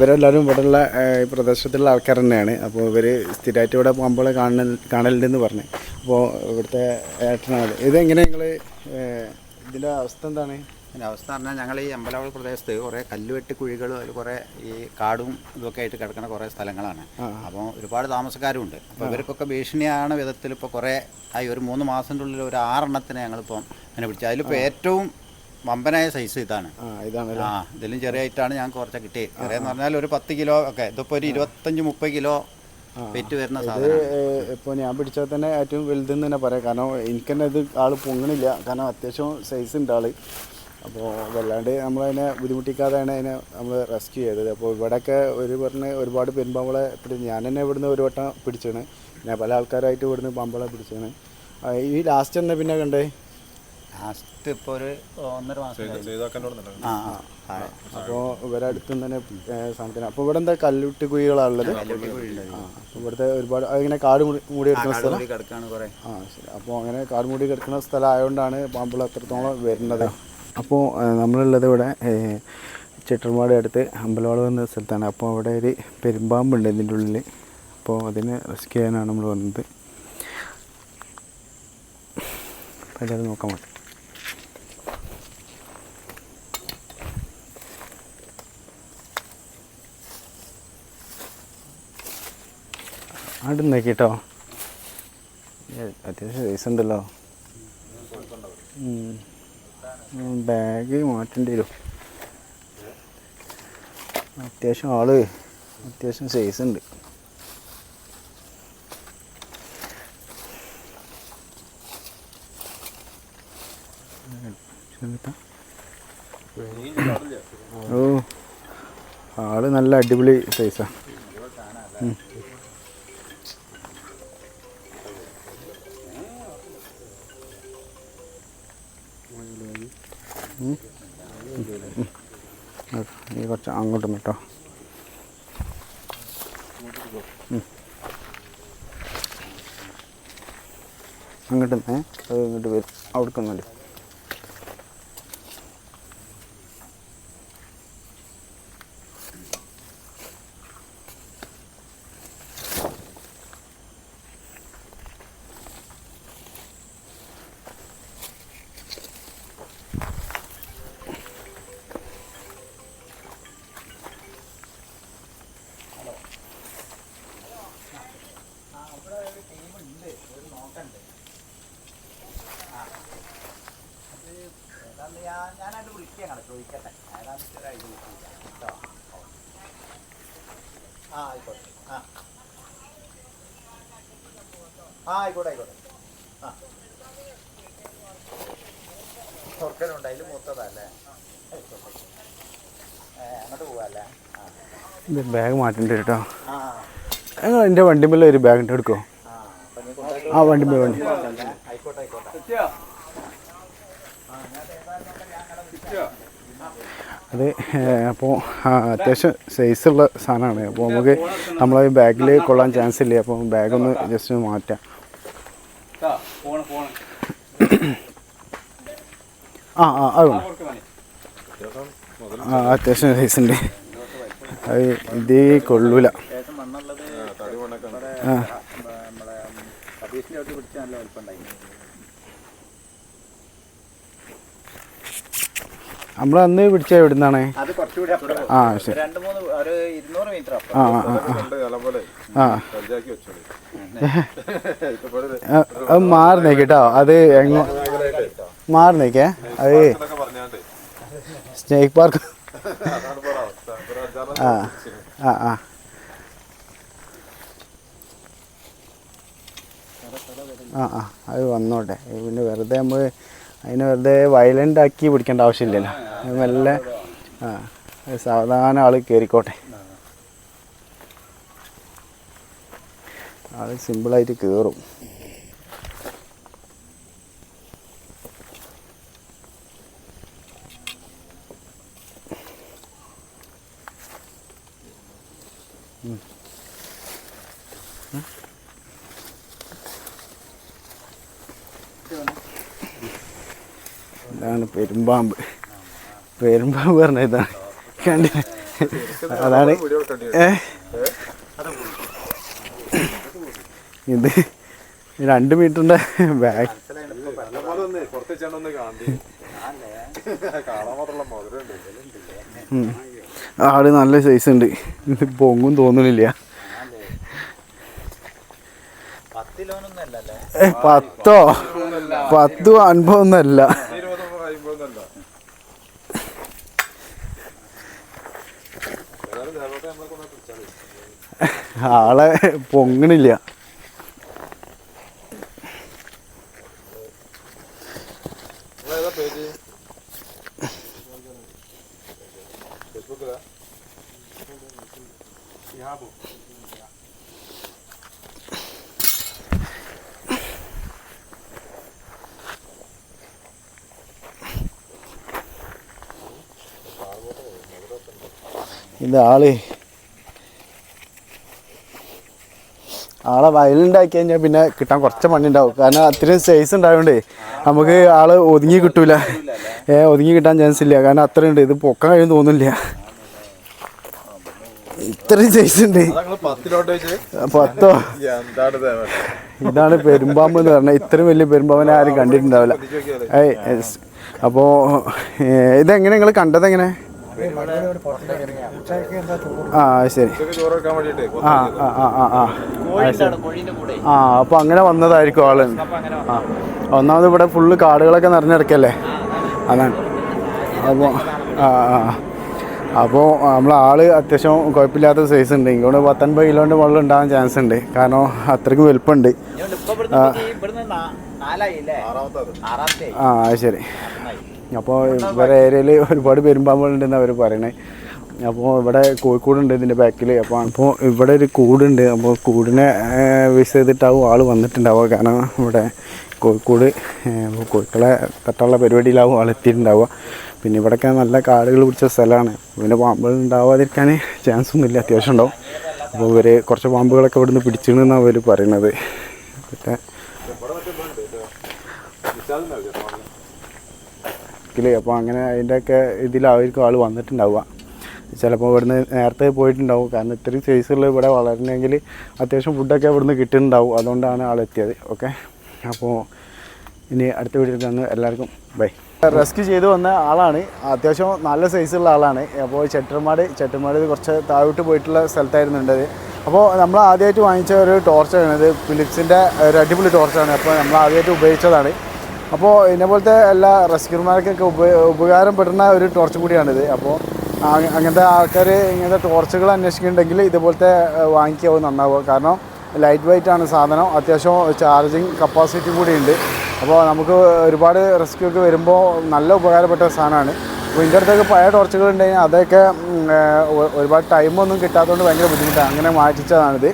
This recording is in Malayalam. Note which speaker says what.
Speaker 1: ഇവരെല്ലാവരും ഇവിടെയുള്ള ഈ പ്രദേശത്തുള്ള ആൾക്കാർ തന്നെയാണ്. അപ്പോൾ ഇവർ സ്ഥിരമായിട്ട് ഇവിടെ പോകുമ്പോൾ കാണൽ കാണലുണ്ടെന്ന് പറഞ്ഞു. അപ്പോൾ ഇവിടുത്തെ ഏട്ടനാണ്. ഇതെങ്ങനെ നിങ്ങൾ ഇതിന്റെ അവസ്ഥ എന്താണ്?
Speaker 2: അതിന്റെ അവസ്ഥ പറഞ്ഞാൽ ഞങ്ങൾ ഈ അമ്പലവള പ്രദേശത്ത് കുറേ കല്ലുവെട്ടി കുഴികളും അതിൽ കുറേ ഈ കാടും ഇതൊക്കെ ആയിട്ട് കിടക്കുന്ന കുറേ സ്ഥലങ്ങളാണ്. അപ്പോൾ ഒരുപാട് താമസക്കാരും ഉണ്ട് അപ്പോൾ ഇവർക്കൊക്കെ ഭീഷണിയാണ് വിധത്തിൽ ഇപ്പോൾ കുറേ ആയി ഒരു മൂന്ന് മാസത്തിന്റെ ഉള്ളിൽ ഒരു ആറെണ്ണത്തിനെ ഞങ്ങളിപ്പം അങ്ങനെ പിടിച്ചു അതിലിപ്പോൾ ഏറ്റവും വമ്പനായ സൈസ് ഇതാണ്.
Speaker 1: ആ ഇതാണ്
Speaker 2: ആ ഇതിലും ചെറിയ ഐറ്റാണ് ഞാൻ കുറച്ച് കിട്ടിയത് ചെറിയെന്ന് പറഞ്ഞാൽ ഒരു പത്ത് കിലോ ഒക്കെ ഇതിപ്പോൾ ഒരു ഇരുപത്തഞ്ച് മുപ്പത് കിലോ വെറ്റ് വരുന്ന സാധനം
Speaker 1: ഇപ്പോൾ ഞാൻ പിടിച്ചാൽ തന്നെ ഏറ്റവും വലുതെന്ന് തന്നെ പറയാം. കാരണം എനിക്ക് തന്നെ ഇത് ആൾ പൊങ്ങണില്ല. കാരണം അത്യാവശ്യം സൈസ് ഉണ്ട് ആൾ. അപ്പോൾ വല്ലാണ്ട് നമ്മളതിനെ ബുദ്ധിമുട്ടിക്കാതെയാണ് അതിനെ നമ്മൾ റെസ്ക്യൂ ചെയ്തത്. അപ്പോൾ ഇവിടെയൊക്കെ ഒരു പറഞ്ഞ് ഒരുപാട് പെരുമ്പാമ്പളെ പിടിച്ച് ഞാൻ തന്നെ ഇവിടുന്ന് ഒരു വട്ടം പിടിച്ചാണ് പിന്നെ പല ആൾക്കാരായിട്ട് ഇവിടുന്ന് പാമ്പളെ പിടിച്ചാണ് ഈ ലാസ്റ്റ് എന്നാ പിന്നെ കണ്ടേ?
Speaker 2: ലാസ്റ്റ് ഇപ്പോൾ ഒരു ഒന്നര മാസം ആ ആ ആ.
Speaker 1: അപ്പോൾ ഇവരെ അടുത്ത് തന്നെ സാധനത്തിന്. അപ്പോൾ ഇവിടെ എന്താ കല്ലുട്ടി കുഴികളാണുള്ളത് അപ്പോൾ ഇവിടുത്തെ ഒരുപാട് ഇങ്ങനെ കാട് മൂടി കിടക്കുന്ന സ്ഥലം? ആ ശരി. അപ്പോൾ അങ്ങനെ കാട് മൂടി കിടക്കുന്ന സ്ഥലം ആയതുകൊണ്ടാണ് പാമ്പുകൾ അത്രത്തോളം വരുന്നത്. അപ്പോൾ നമ്മളുള്ളത് ഇവിടെ ചെട്ടർമാട് അടുത്ത് അമ്പലവാൾ എന്ന സ്ഥലത്താണ്. അപ്പോൾ അവിടെ ഒരു പെരുമ്പാമ്പുണ്ട് ഇതിന്റെ ഉള്ളിൽ. അപ്പോൾ അതിനെ റെസ്ക്യൂ ചെയ്യാനാണ് നമ്മൾ വന്നത്. അപ്പോൾ എല്ലാവരും നോക്കാൻ വേണ്ടി അവിടെ നോക്കിട്ടോ. അത്യാവശ്യം സൈസ് ഉണ്ടല്ലോ. ബാഗ് മാറ്റേണ്ടി വരും. അത്യാവശ്യം ആൾ അത്യാവശ്യം സൈസ് ഉണ്ട്. ഓ ആൾ നല്ല അടിപൊളി സൈസാ നീ കുറച്ച് അങ്ങോട്ടും കേട്ടോ അങ്ങോട്ട് ഏ അത് ഇങ്ങോട്ട് വരും അവിടെ
Speaker 2: വിളിക്കുകയാണ് ചോദിക്കട്ടെ. ഏതാണെന്ന് വെച്ചാൽ കേട്ടോ. ആ ആയിക്കോട്ടെ. ആ. ആ ആയിക്കോട്ടെ ആയിക്കോട്ടെ. ആ. തുറക്കലുണ്ട്. അതിൽ മൂത്തതല്ലേ? അങ്ങോട്ട് പോവാല്ലേ?
Speaker 1: ഇത് ബാഗ് മാറ്റേണ്ടി കേട്ടോ.
Speaker 2: ആ.
Speaker 1: നിങ്ങൾ എന്റെ വണ്ടിമേലെ ഒരു ബാഗ് എടുക്കോ?
Speaker 2: ആ അപ്പം
Speaker 1: ആ വണ്ടിമേ വണ്ടി.
Speaker 2: ആയിക്കോട്ടെ ആയിക്കോട്ടെ.
Speaker 1: അത് അപ്പോൾ അത്യാവശ്യം സൈസുള്ള സാധനമാണ്. അപ്പോൾ നമുക്ക് നമ്മളെ ബാഗിൽ കൊള്ളാൻ ചാൻസ് ഇല്ല? അപ്പോൾ ബാഗൊന്ന് ജസ്റ്റ് മാറ്റാം. ആ ആ അത് ആ അത്യാവശ്യം സൈസ് ഉണ്ട്. അത് ഇതേ കൊള്ളൂല. ആ
Speaker 2: നമ്മളെ സതീഷിന്റെ അടുത്ത് പിടിച്ച നല്ല വലിപ്പമുണ്ടായി
Speaker 1: നമ്മൾ അന്ന് പിടിച്ച എവിടുന്നാണ്?
Speaker 2: അത് കുറച്ചുകൂടി അപ്പുറം.
Speaker 1: ആ ശരി.
Speaker 2: രണ്ട് മൂന്ന് ഒരു ഇരുന്നൂറ് മീറ്റർ അപ്പുറം.
Speaker 1: ആ ആ ആ മാറി കേട്ടോ അത് എങ്ങോ മാറി നിൽക്കേ അത് സ്നേക്ക് പാർക്ക്. ആ ആ ആ. ആ ആ. അത് വന്നോട്ടെ. പിന്നെ വെറുതെ നമ്മൾ അതിനെ വെറുതെ വയലന്റ് ആക്കി പിടിക്കേണ്ട ആവശ്യമില്ലല്ലോ. മെല്ലെ ആ സാവധാനം ആൾ കയറിക്കോട്ടെ ആൾ സിമ്പിളായിട്ട് കയറും ഇതാണ് പെരുമ്പാമ്പ്. പെരുമ്പാമ്പ് പറഞ്ഞ ഇതാണ്. കണ്ടില്ലേ അതാണ്. ഏ? ഇത് രണ്ട് മീറ്ററിന്റെ ബാക്ക് ആട് ആൾ നല്ല സൈസ് ഉണ്ട്. ഇത് പൊങ്ങും തോന്നുന്നില്ല പത്തോ പത്തും? അൻപതൊന്നല്ല ആളെ പൊങ്ങണില്ല. ഇത് ആൾ ആളെ വയലുണ്ടാക്കി കഴിഞ്ഞാൽ പിന്നെ കിട്ടാൻ കുറച്ച് മണ്ണുണ്ടാവും ഉണ്ടാവും കാരണം അത്രയും സൈസ് ഉണ്ടായതുകൊണ്ടേ നമുക്ക് ആൾ ഒതുങ്ങി കിട്ടൂല. ഏ ഒതുങ്ങി കിട്ടാൻ ചാൻസ് ഇല്ല. കാരണം അത്രയും ഉണ്ട്. ഇത് പൊക്കാൻ കഴിയും തോന്നുന്നില്ല. ഇത്രയും സൈസ് ഉണ്ട്. പത്തോ? ഇതാണ് പെരുമ്പാമ്പ് എന്ന് പറഞ്ഞാൽ ഇത്രയും വലിയ പെരുമ്പാമ്പിനെ ആരും കണ്ടിട്ടുണ്ടാവില്ല. ഏയ് അപ്പോ ഏ, ഇതെങ്ങനെ നിങ്ങൾ കണ്ടത് എങ്ങനെ? ആ ശരി. ആ ആ ആ ആ ആ.
Speaker 2: കോഴിണ്ടാണ് കോഴീന്റെ കൂടെ.
Speaker 1: ആ അപ്പോൾ അങ്ങനെ വന്നതായിരിക്കും ആൾ. ആ. ഒന്നാമത് ഇവിടെ ഫുള്ള് കാടുകളൊക്കെ നിറഞ്ഞിടക്കല്ലേ? അതാണ്. അപ്പോൾ ആ ആ അപ്പോൾ നമ്മളെ ആൾ അത്യാവശ്യം കുഴപ്പമില്ലാത്ത സൈസ് ഉണ്ട്. ഇങ്ങോട്ട് പത്തൊൻപത് കിലോന്റെ മുകളിൽ ഉണ്ടാകാൻ ചാൻസ് ഉണ്ട്. കാരണം അത്രയ്ക്ക് വലുപ്പമുണ്ട്.
Speaker 2: ആറാമത്തെ ആയി.
Speaker 1: ആ ശരി. അപ്പോൾ ഇവരെ ഏരിയയിൽ ഒരുപാട് പെരുമ്പാമ്പുകളുണ്ടെന്ന് അവർ പറയണേ. അപ്പോൾ ഇവിടെ കോഴിക്കോടുണ്ട് ഇതിന്റെ ബാക്കിൽ അപ്പോൾ അപ്പോൾ ഇവിടെ ഒരു കൂടുണ്ട്. അപ്പോൾ കൂടിനെ വിസ് ചെയ്തിട്ടാവും ആൾ വന്നിട്ടുണ്ടാവുക. കാരണം ഇവിടെ കോഴിക്കോട് കോഴിക്കളെ തട്ടാനുള്ള പരിപാടിയിലാവും ആൾ എത്തിയിട്ടുണ്ടാവുക. പിന്നെ ഇവിടെയൊക്കെ നല്ല കാടുകൾ പിടിച്ച സ്ഥലമാണ്. പിന്നെ പാമ്പുകൾ ഉണ്ടാവാതിരിക്കാൻ ചാൻസ് ഒന്നുമില്ല. അത്യാവശ്യം ഉണ്ടാവും. അപ്പോൾ ഇവർ കുറച്ച് പാമ്പുകളൊക്കെ ഇവിടുന്ന് പിടിച്ചിരുന്നാണ് അവർ പറയണത്. പിന്നെ ിൽ അപ്പോൾ അങ്ങനെ അതിന്റെയൊക്കെ ഇതിലായിരിക്കും ആൾ വന്നിട്ടുണ്ടാവുക. ചിലപ്പോൾ ഇവിടുന്ന് നേരത്തെ പോയിട്ടുണ്ടാവും. കാരണം ഇത്രയും സൈസുള്ള ഇവിടെ വളരണമെങ്കിൽ അത്യാവശ്യം ഫുഡൊക്കെ ഇവിടുന്ന് കിട്ടുന്നുണ്ടാവും. അതുകൊണ്ടാണ് ആൾ എത്തിയത്. ഓക്കെ? അപ്പോൾ ഇനി അടുത്ത വീഡിയോയിൽ തന്നെ എല്ലാവർക്കും ബൈ റെസ്ക്യൂ ചെയ്ത് വന്ന ആളാണ്. അത്യാവശ്യം നല്ല സൈസുള്ള ആളാണ്. അപ്പോൾ ചെട്ടർമാട് ചെട്ടർമാട് കുറച്ച് താഴോട്ട് പോയിട്ടുള്ള സ്ഥലത്തായിരുന്നു ഉണ്ടത്. അപ്പോൾ നമ്മൾ ആദ്യമായിട്ട് വാങ്ങിച്ച ഒരു ടോർച്ചാണ് ഇത് ഫിലിപ്സിന്റെ ഒരു അടിപൊളി ടോർച്ചാണ് അപ്പോൾ നമ്മൾ ആദ്യമായിട്ട് ഉപയോഗിച്ചതാണ്. അപ്പോൾ ഇതിനെ പോലത്തെ എല്ലാ റെസ്ക്യൂർമാർക്കൊക്കെ ഉപ ഉപകാരപ്പെടുന്ന ഒരു ടോർച്ച് കൂടിയാണിത്. അപ്പോൾ അങ്ങനത്തെ ആൾക്കാർ ഇങ്ങനത്തെ ടോർച്ചുകൾ അന്വേഷിക്കുന്നുണ്ടെങ്കിൽ ഇതുപോലത്തെ വാങ്ങിക്കാവും നന്നാവുക കാരണം ലൈറ്റ് വെയിറ്റ് ആണ് സാധനം. അത്യാവശ്യം ചാർജിങ് കപ്പാസിറ്റി കൂടിയുണ്ട്. അപ്പോൾ നമുക്ക് ഒരുപാട് റെസ്ക്യൂ ഒക്കെ വരുമ്പോൾ നല്ല ഉപകാരപ്പെട്ട സാധനമാണ്. അപ്പോൾ ഇതിന്റെ അടുത്തൊക്കെ പഴയ ടോർച്ചുകൾ ഉണ്ടെങ്കിൽ അതൊക്കെ ഒരുപാട് ടൈമൊന്നും കിട്ടാത്തതുകൊണ്ട് ഭയങ്കര ബുദ്ധിമുട്ടാണ്. അങ്ങനെ മാറ്റിച്ചതാണിത്.